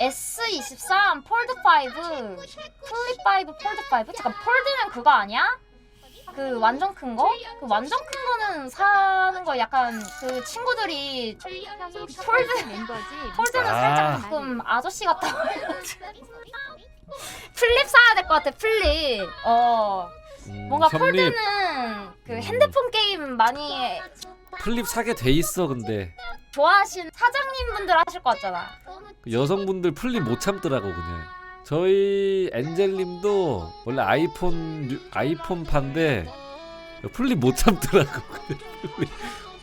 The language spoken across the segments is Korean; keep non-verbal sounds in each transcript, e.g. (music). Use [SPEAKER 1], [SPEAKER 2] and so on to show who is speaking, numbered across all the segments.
[SPEAKER 1] S23 폴드 5 플립 5 폴드 5 잠깐 폴드는 그거 아니야? 그 완전 큰 거? 그 완전 큰 거는 사는 거 약간 그 친구들이 폴드. 폴드는
[SPEAKER 2] 아.
[SPEAKER 1] 살짝 조금 아저씨 같다 플립 사야 될 것 같아 플립 어
[SPEAKER 2] 음,
[SPEAKER 1] 뭔가 폴드는 그 핸드폰 게임 많이
[SPEAKER 2] 플립 사게 돼 있어 근데
[SPEAKER 1] 좋아하신 사장님분들 하실 것 같잖아
[SPEAKER 2] 그 여성분들 플립 못 참더라고 그냥 저희 엔젤님도 원래 아이폰 유- 아이폰 판데 플립 못 참더라고 플립,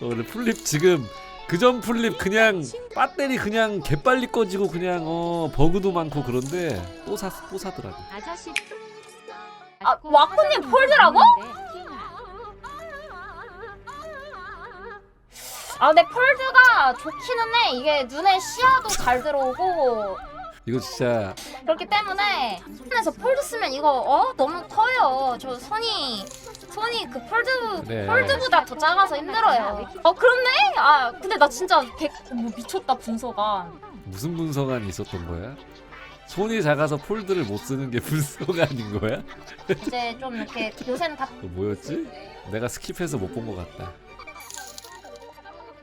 [SPEAKER 2] 어, 원래 플립 지금 그전 플립 그냥 배터리 그냥 개빨리 꺼지고 그냥 어 버그도 많고 그런데 또사또 사더라고
[SPEAKER 3] 아저씨.
[SPEAKER 1] 아, 와꾸님 폴드라고? 아 근데 폴드가 좋기는 해 이게 눈에 시야도 잘 들어오고
[SPEAKER 2] 이거 진짜
[SPEAKER 1] 그렇기 때문에 손에서 폴드 쓰면 이거 어 너무 커요 저 손이 손이 그 폴드
[SPEAKER 2] 그래.
[SPEAKER 1] 폴드보다 더 작아서 힘들어요 어 그렇네 아 근데 나 진짜 백, 뭐 미쳤다 분석가
[SPEAKER 2] 무슨 분석안이 있었던 거야? 손이 작아서 폴드를 못 쓰는 게 (laughs) 분석안인 거야?
[SPEAKER 1] 이제 좀 이렇게 요새는 다
[SPEAKER 2] 그거 뭐였지? 내가 스킵해서 못 본 것 같다.